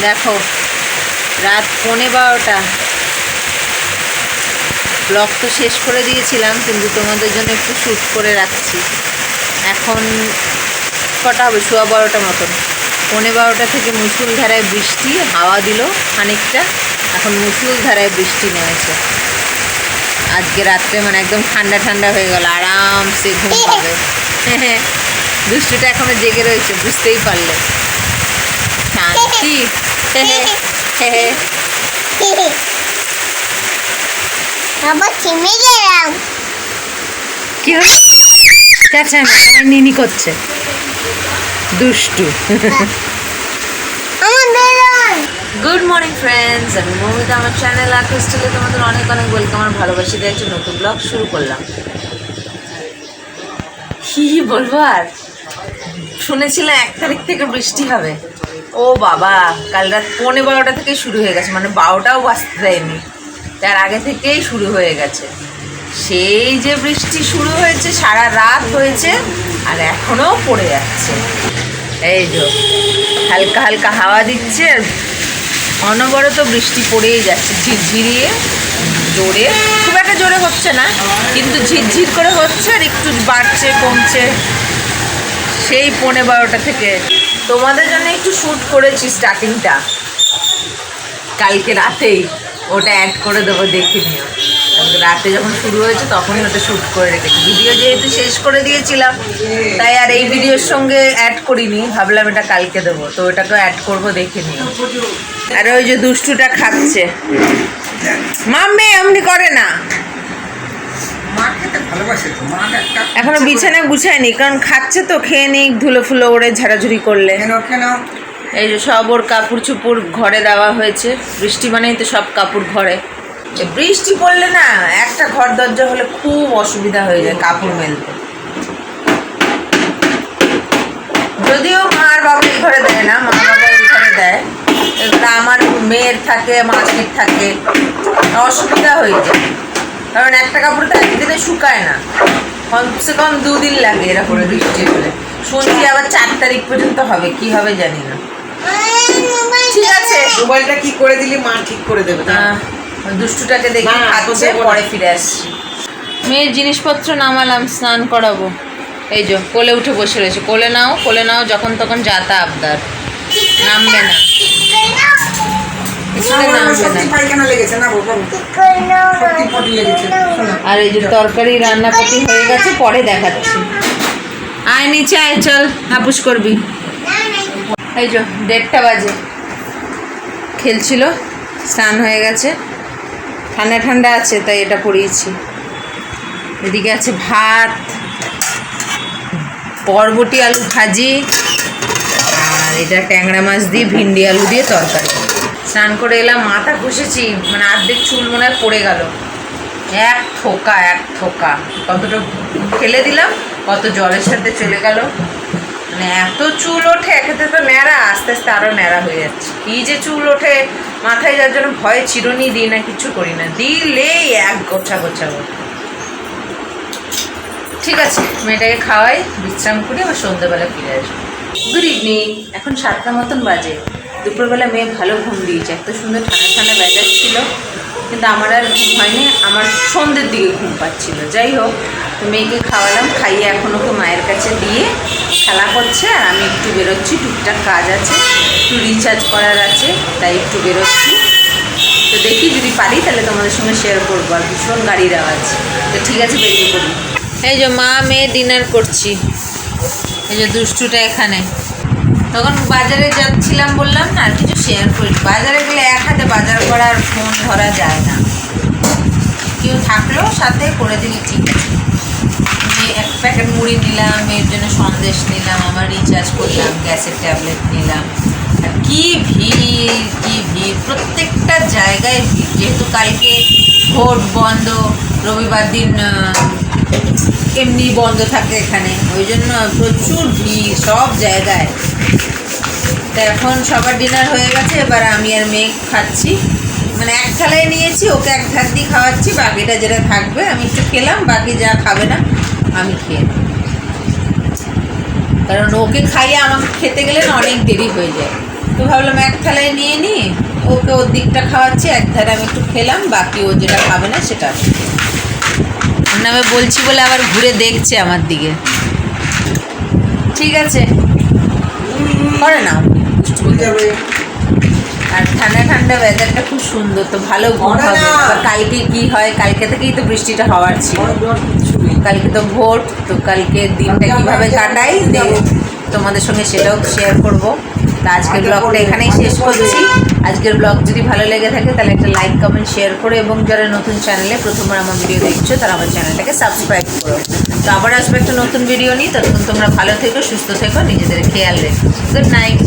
দেখো, রাত পৌনে বারোটা। ব্লগ তো শেষ করে দিয়েছিলাম, কিন্তু তোমাদের জন্য একটু শ্যুট করে রাখছি। এখন কটা হবে? সোয়া বারোটা মতন। পৌনে বারোটা থেকে মুসুলধারায় বৃষ্টি, হাওয়া দিল খানিকটা। এখন মুসুলধারায় বৃষ্টি নেমেছে। আজকে রাত্রে মানে একদম ঠান্ডা ঠান্ডা হয়ে গেল, আরামসে ঘুম পাবে দুষ্টুটা এখনও জেগে রয়েছে, বুঝতেই পারলে। শান্তি। গেলাম কি আমার নিনি করছে। দুষ্টু। গুড মর্নিং ফ্রেন্ডস আমি আমার চ্যানেল তোমাদের অনেক অনেক ভালোবাসি দিয়ে নতুন ব্লগ শুরু করলাম। কি বলব আর? শুনেছিলাম এক তারিখ থেকে বৃষ্টি হবে। ও বাবা, কাল রাত পৌনে বারোটা থেকে শুরু হয়ে গেছে মানে বারোটাও বাঁচতে দেয়নি। তার আগে থেকেই শুরু হয়ে গেছে। সেই যে বৃষ্টি শুরু হয়েছে, সারা রাত হয়েছে, আর এখনও পড়ে যাচ্ছে। এই যে, হালকা হালকা হাওয়া দিচ্ছে, আর অনবরত বৃষ্টি পড়েই যাচ্ছে, ঝিরঝিরিয়ে, জোরে। খুব একটা জোরে হচ্ছে না, কিন্তু ঝিরঝির করে হচ্ছে, আর একটু বাড়ছে, কমছে। সেই পৌনে বারোটা থেকে তোমাদের জন্য একটু শ্যুট করেছি স্টার্টিংটা কালকে রাতেই ওটা অ্যাড করে দেবো, দেখে নিও। রাতে যখন শুরু হয়েছে তখনই ওটা শ্যুট করে রেখেছি ভিডিও যেহেতু শেষ করে দিয়েছিলাম, তাই আর এই ভিডিওর সঙ্গে অ্যাড করিনি। ভাবলাম এটা কালকে দেবো, তো ওটাকেও অ্যাড করব, দেখে নিও। আর ওই যে দুষ্টুটা খাচ্ছে। মাম্মি, এমনি করে না মা খেতে ভালোবাসে তো মা একটা এখনও বিছানা গুছায়নি কারণ খাচ্ছে তো খেয়ে নিক ধুলো ফুলো ওড়ে ঝাড়াঝুড়ি করলে। এই যে সব ওর কাপড় চুপুর ঘরে দেওয়া হয়েছে বৃষ্টি মানেই তো সব কাপড় ঘরে। বৃষ্টি পড়লে না একটা ঘর দরজা হলে খুব অসুবিধা হয়ে যায় কাপড় মেলতে। যদিও মা আর বাবা এই ঘরে দেয় না মা বাবা এই ঘরে দেয়। এগুলো আমার মেয়ের থাকে মাছির থাকে অসুবিধা হয়ে যায়। কারণ একটা কাপড় তো একদিনে শুকায় না। কমসে কম দুদিন লাগে এরা করে বৃষ্টি হলে শুনছি আবার চার তারিখ পর্যন্ত হবে কি হবে জানি না। ঠিক আছে। মোবাইলটা কি করে দিলি মা ঠিক করে দেবে দুষ্টুটাকে দেখি খাচ্ছে পরে ফিরে আসছি। মেয়ের জিনিসপত্র নামালাম স্নান করাবো। এই যে কোলে উঠে বসে রয়েছে। কোলে নাও কোলে নাও যখন তখন যাতা আবদার। নামবে না। আর এই যে তরকারি রান্নাপাতি হয়ে গেছে পরে দেখাচ্ছি। আয় নিচে আয় চল হাপুস করবি। এই যে দেড়টা বাজে। খেলছিল স্নান হয়ে গেছে। ঠান্ডা ঠান্ডা আছে তাই এটা পরিয়েছি। এদিকে আছে ভাত বরবটি আলু ভাজি আর এটা ট্যাংরা মাছ দিয়ে ভিন্ডি আলু দিয়ে তরকারি। স্নান করে এলাম, মাথা ঘষেছি মানে অর্ধেক চুল মনে হয় পড়ে গেল। এক থোকা এক থোকা। কতটা ফেলে দিলাম, কত জলের সাথে চলে গেল। মানে এত চুল ওঠে, একেতে তো ন্যাড়া, আস্তে আস্তে আরও ন্যাড়া হয়ে যাচ্ছে। কি যে চুল ওঠে, মাথায় যার জন্য ভয়ে চিরুনি দিই না, কিছু করি না। দিলেই এক গোছা গোছা গোছা ঠিক আছে, মেয়েটাকে খাওয়াই, বিশ্রাম করি, আবার সন্ধ্যেবেলা ফিরে আসব। গুড ইভিনিং এখন সাতটা মতন বাজে। দুপুরবেলা মেয়ে ভালো ঘুম দিয়েছে। এত সুন্দর ঠান্ডা ঠান্ডা বেজার ছিল, কিন্তু আমার আর ঘুম হয়নি, আমার সন্ধ্যের দিকে ঘুম পাচ্ছিল। যাই হোক, মেয়েকে খাওয়ালাম, খাইয়ে এখন ওকে মায়ের কাছে দিয়ে খেলা করছে আর আমি একটু বেরোচ্ছি, টুকটাক কাজ আছে, একটু রিচার্জ করার আছে, তাই একটু বেরোচ্ছি। তো দেখি যদি পারি, তাহলে তোমাদের সঙ্গে শেয়ার করব, আর ভীষণ গাড়ির আওয়াজ। তো ঠিক আছে, বেরিয়ে পড়ি। এই যে মা, মেয়ে ডিনার করছি। এই যে দুষ্টুটা এখানে। তখন বাজারে যাচ্ছিলাম বললাম না, আর কিছু শেয়ার করি বাজারে গেলে এক হাতে বাজার করার ফোন ধরা যায় না। কেউ থাকলেও সাথে করে দিলে ঠিক আছে। এক প্যাকেট মুড়ি নিলাম মেয়ের জন্য সন্দেশ নিলাম আমার রিচার্জ করলাম, গ্যাসের ট্যাবলেট নিলাম। আর কি ভিড় কি ভিড়, প্রত্যেকটা জায়গায় ভিড়। যেহেতু কালকে ভোট বন্ধ, রবিবার দিন এমনি বন্ধ থাকে এখানে। ওই জন্য প্রচুর ভিড় সব জায়গায়। তো এখন সবার ডিনার হয়ে গেছে, এবার আমি আর মেয়ে খাচ্ছি। মানে এক থালায় নিয়েছি, ওকে এক ধার দিয়ে খাওয়াচ্ছি, বাকিটা যেটা থাকবে, আমি একটু খেলাম, বাকি যা খাবে না, আমি খেয়ে কারণ ওকে খাইয়ে আমাকে খেতে গেলে না অনেক দেরি হয়ে যায়। তো ভাবলাম এক থালায় নিয়ে নিই ওকে ওর দিকটা খাওয়াচ্ছি, এক ধারে আমি একটু খেলাম, বাকি ও যেটা খাবে না সেটা আমি আমি বলছি বলে আবার ঘুরে দেখছে আমার দিকে। ঠিক আছে? করে না আর ঠান্ডা ঠান্ডা ওয়েদারটা খুব সুন্দর তো ভালো ঘুম হবে। কালকে কি হয়? কালকে থেকেই তো বৃষ্টিটা হওয়ার ছিল। কালকে তো ভোট তো কালকে দিনটা কীভাবে কাটাই তোমাদের সঙ্গে সেটাও শেয়ার করব। তা আজকের ব্লগটা এখানেই শেষ করছি। আজকের ব্লগ যদি ভালো লেগে থাকে, তাহলে একটা লাইক কমেন্ট শেয়ার করো এবং যারা নতুন চ্যানেলে প্রথমবার আমার ভিডিও দেখছ, তারা আমার চ্যানেলটাকে সাবস্ক্রাইব করো। তো আবার আসবে একটা নতুন ভিডিও নিই ততক্ষণ তোমরা ভালো থেকো, সুস্থ থেকো, নিজেদের খেয়াল রেখো। Good night